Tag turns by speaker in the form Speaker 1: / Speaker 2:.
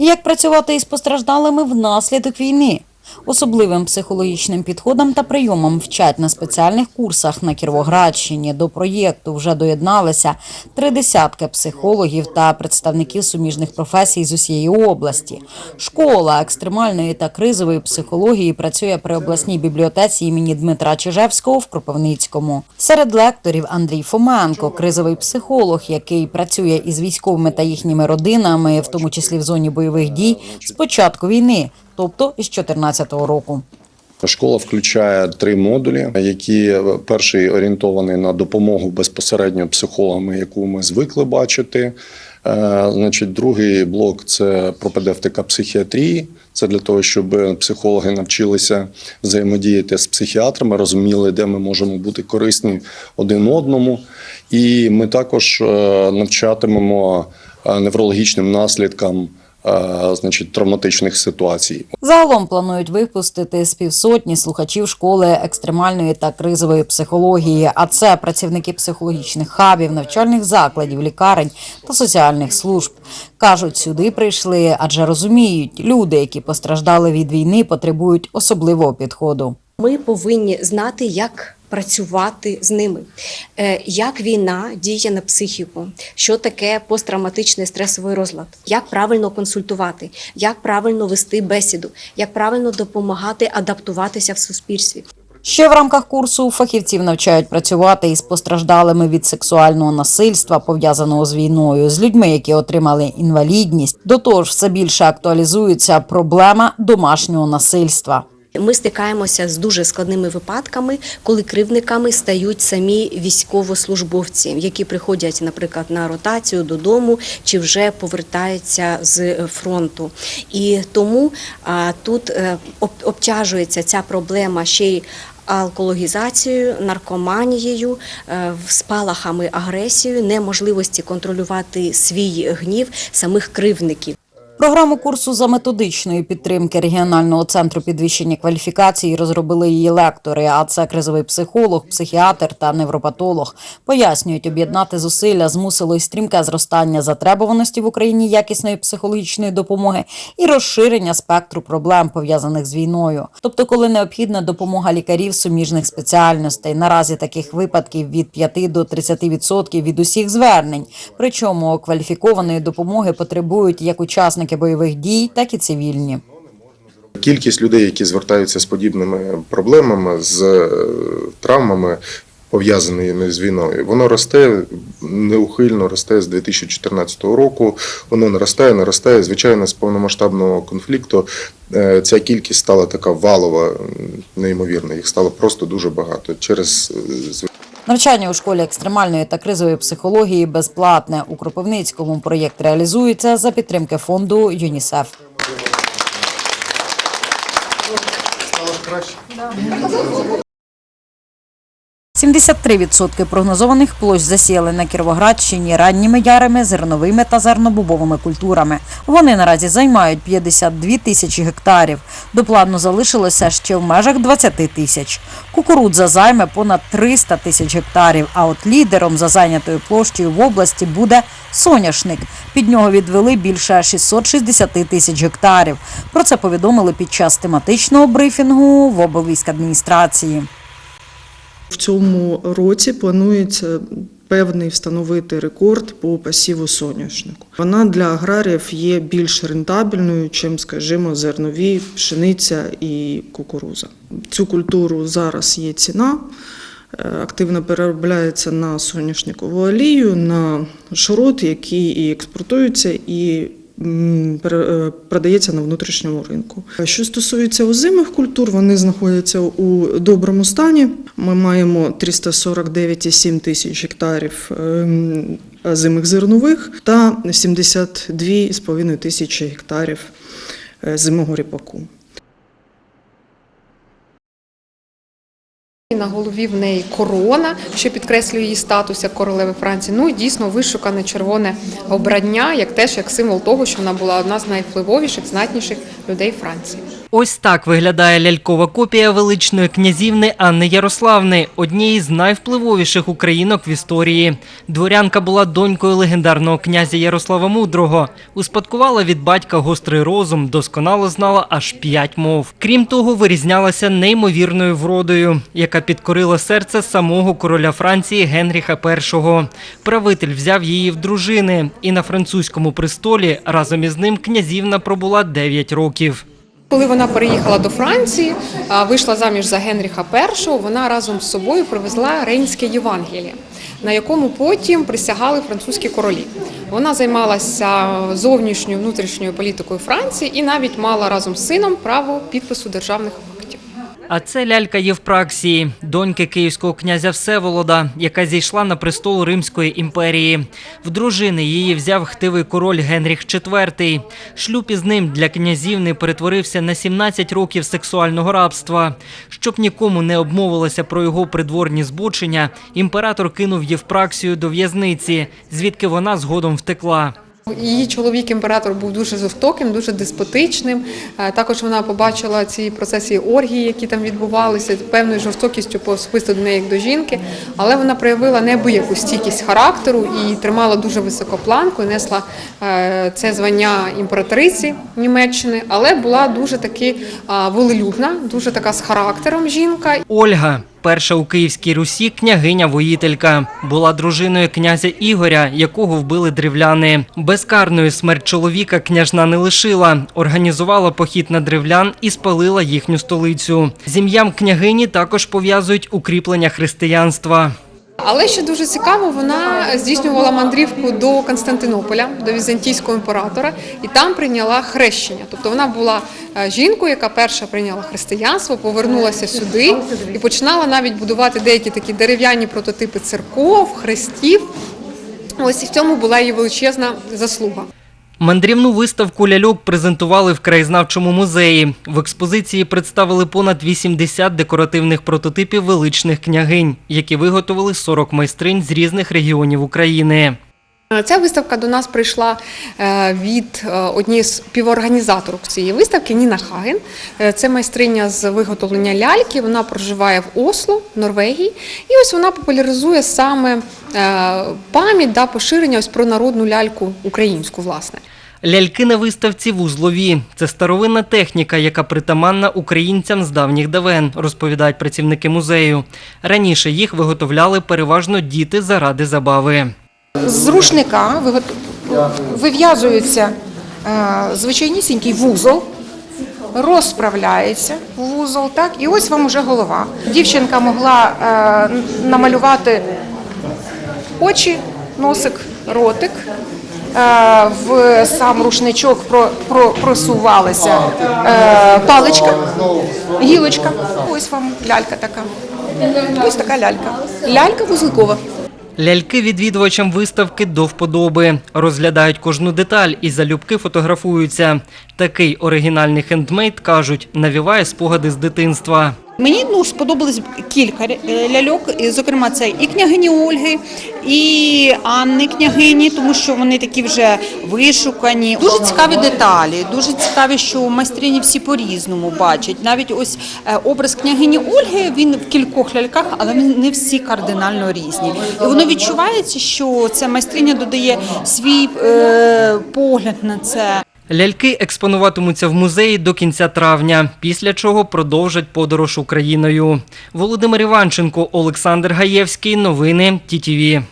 Speaker 1: Як працювати із постраждалими внаслідок війни? Особливим психологічним підходам та прийомам вчать на спеціальних курсах на Кіровоградщині. До проєкту вже доєдналися три десятки психологів та представників суміжних професій з усієї області. Школа екстремальної та кризової психології працює при обласній бібліотеці імені Дмитра Чижевського в Кропивницькому. Серед лекторів Андрій Фоменко, кризовий психолог, який працює із військовими та їхніми родинами, в тому числі в зоні бойових дій, з початку війни, тобто із 2014 року.
Speaker 2: Школа включає три модулі, які е, перший орієнтований на допомогу безпосередньо психологам, яку ми звикли бачити. Е, Значить, другий блок це пропедевтика психіатрії. Це для того, щоб психологи навчилися взаємодіяти з психіатрами, розуміли, де ми можемо бути корисні один одному. І ми також е, навчатимемо неврологічним наслідкам значить, травматичних ситуацій.
Speaker 1: Загалом планують випустити з півсотні слухачів школи екстремальної та кризової психології. А це працівники психологічних хабів, навчальних закладів, лікарень та соціальних служб. кажуть, сюди прийшли, адже розуміють, люди, які постраждали від війни, потребують особливого підходу.
Speaker 3: Ми повинні знати, як працювати з ними, Е, як війна діє на психіку, що таке посттравматичний стресовий розлад, як правильно консультувати, як правильно вести бесіду, як правильно допомагати адаптуватися в суспільстві.
Speaker 1: Ще в рамках курсу фахівців навчають працювати із постраждалими від сексуального насильства, пов'язаного з війною, з людьми, які отримали інвалідність. До того ж, все більше актуалізується проблема домашнього насильства.
Speaker 3: Ми стикаємося з дуже складними випадками, коли кривдниками стають самі військовослужбовці, які приходять, наприклад, на ротацію додому чи вже повертаються з фронту. І тому тут е, об- обтяжується ця проблема ще й. Алкологізацією, наркоманією, е, спалахами агресією, неможливості контролювати свій гнів самих кривдників.
Speaker 1: Програму курсу за методичної підтримки регіонального центру підвищення кваліфікації розробили її лектори. А це кризовий психолог, психіатр та невропатолог. Пояснюють, об'єднати зусилля змусило й стрімке зростання затребуваності в Україні якісної психологічної допомоги і розширення спектру проблем пов'язаних з війною. Тобто, коли необхідна допомога лікарів суміжних спеціальностей, наразі таких випадків від 5 до 30% від усіх звернень. Причому кваліфікованої допомоги потребують як учасники бойових дій, так і цивільні.
Speaker 4: Кількість людей, які звертаються з подібними проблемами, з е, травмами, пов'язаними з війною, воно росте неухильно росте з 2014 року. Воно наростає, наростає. Звичайно, з повномасштабного конфлікту е, ця кількість стала така валова, неймовірна. Їх стало просто дуже багато через е,
Speaker 1: Навчання у школі екстремальної та кризової психології безплатне. У Кропивницькому проєкт реалізується за підтримки фонду ЮНІСЕФ. 73% прогнозованих площ засіяли на Кіровоградщині ранніми ярими, зерновими та зернобобовими культурами. Вони наразі займають 52 тисячі гектарів. До плану залишилося ще в межах 20 тисяч. Кукурудза займе понад 300 тисяч гектарів. А от лідером за зайнятою площею в області буде соняшник. Під нього відвели більше 660 тисяч гектарів. Про це повідомили під час тематичного брифінгу в облвійськадміністрації.
Speaker 5: В цьому році планується певний встановити рекорд по пасіву соняшнику. Вона для аграріїв є більш рентабельною, чим, скажімо, зернові, пшениця і кукуруза. Цю культуру зараз є ціна. е, Активно переробляється на соняшникову олію, на шрот, який і експортується, і продається на внутрішньому ринку. Що стосується озимих культур, вони знаходяться у доброму стані. Ми маємо 349,7 тисяч гектарів зимих озимих зернових та 72,5 тисячі гектарів е, зимого ріпаку.
Speaker 6: На голові в неї корона, що підкреслює її статус як королеви Франції. Ну і дійсно вишукане червоне обрання, як теж як символ того, що вона була одна з найвпливовіших, знатніших людей Франції.
Speaker 7: Ось так виглядає лялькова копія величної князівни Анни Ярославни, однієї з найвпливовіших українок в історії. Дворянка була донькою легендарного князя Ярослава Мудрого. Успадкувала від батька гострий розум, досконало знала аж п'ять мов. Крім того, вирізнялася неймовірною вродою, яка підкорила серце самого короля Франції Генріха І. Правитель взяв її в дружини, і на французькому престолі разом із ним князівна пробула 9 років.
Speaker 6: Коли вона переїхала до Франції, вийшла заміж за Генріха І, вона разом з собою привезла Рейнське Євангеліє, на якому потім присягали французькі королі. Вона займалася зовнішньою внутрішньою політикою Франції і навіть мала разом з сином право підпису державних актів.
Speaker 7: А це лялька Євпраксії, доньки київського князя Всеволода, яка зійшла на престол Римської імперії. В дружини її взяв хтивий король Генріх IV. Шлюб із ним для князівни перетворився на 17 років сексуального рабства. Щоб нікому не обмовилося про його придворні збочення, імператор кинув Євпраксію до в'язниці, звідки вона згодом втекла.
Speaker 6: Її чоловік імператор був дуже жорстоким, дуже деспотичним. Е, Також вона побачила ці процеси оргії, які там відбувалися, певною жорстокістю по особисто до неї як до жінки. Але вона проявила неабияку стійкість характеру і тримала дуже високу планку, несла е, це звання імператриці Німеччини, але була дуже таки волелюбна, дуже така з характером жінка.
Speaker 7: Ольга, перша у Київській Русі княгиня-воїтелька, була дружиною князя Ігоря, якого вбили древляни. Безкарною смерть чоловіка княжна не лишила, організувала похід на древлян і спалила їхню столицю. З ім'ям княгині також пов'язують укріплення християнства.
Speaker 6: Але ще дуже цікаво, вона здійснювала мандрівку до Константинополя, до візантійського імператора, і там прийняла хрещення. Тобто вона була е, жінкою, яка перша прийняла християнство, повернулася сюди і починала навіть будувати деякі такі дерев'яні прототипи церков, хрестів. Ось і в цьому була її величезна заслуга.
Speaker 7: Мандрівну виставку ляльок презентували в краєзнавчому музеї. В експозиції представили понад 80 декоративних прототипів величних княгинь, які виготовили 40 майстринь з різних регіонів України.
Speaker 6: Е, Ця виставка до нас прийшла е, від е, однієї з співорганізаторок цієї виставки Ніна Хаген. Це майстриня з виготовлення ляльки. Вона проживає в Осло, Норвегії. І ось вона популяризує саме пам'ять да, поширення ось про народну ляльку українську, власне.
Speaker 7: Ляльки на виставці вузлові. Це старовинна техніка, яка притаманна українцям з давніх давен, розповідають працівники музею. Раніше їх виготовляли переважно діти заради забави.
Speaker 8: З рушника вив'язується е, звичайнісінький вузол, розправляється вузол, так, і ось вам уже голова. Дівчинка могла е, намалювати очі, носик, ротик. Е, В сам рушничок про, про, просувалася паличка, гілочка. Ось вам лялька така. Ось така лялька. Лялька вузликова.
Speaker 7: Ляльки відвідувачам виставки до вподоби. Розглядають кожну деталь і залюбки фотографуються. Такий оригінальний хендмейд, кажуть, навіває спогади з дитинства.
Speaker 9: Мені ну сподобалось кілька е, ляльок, зокрема, це і княгині Ольги, і Анни княгині, тому що вони такі вже вишукані. Дуже цікаві деталі, дуже цікаві, що майстрині всі по-різному бачать. Навіть ось е, образ княгині Ольги він в кількох ляльках, але не всі кардинально різні. І воно відчувається, що ця майстриня додає свій е, погляд на це.
Speaker 7: Ляльки експонуватимуться в музеї до кінця травня, після чого продовжать подорож Україною. Володимир Іванченко, Олександр Гаєвський. Новини ТІТІВІ.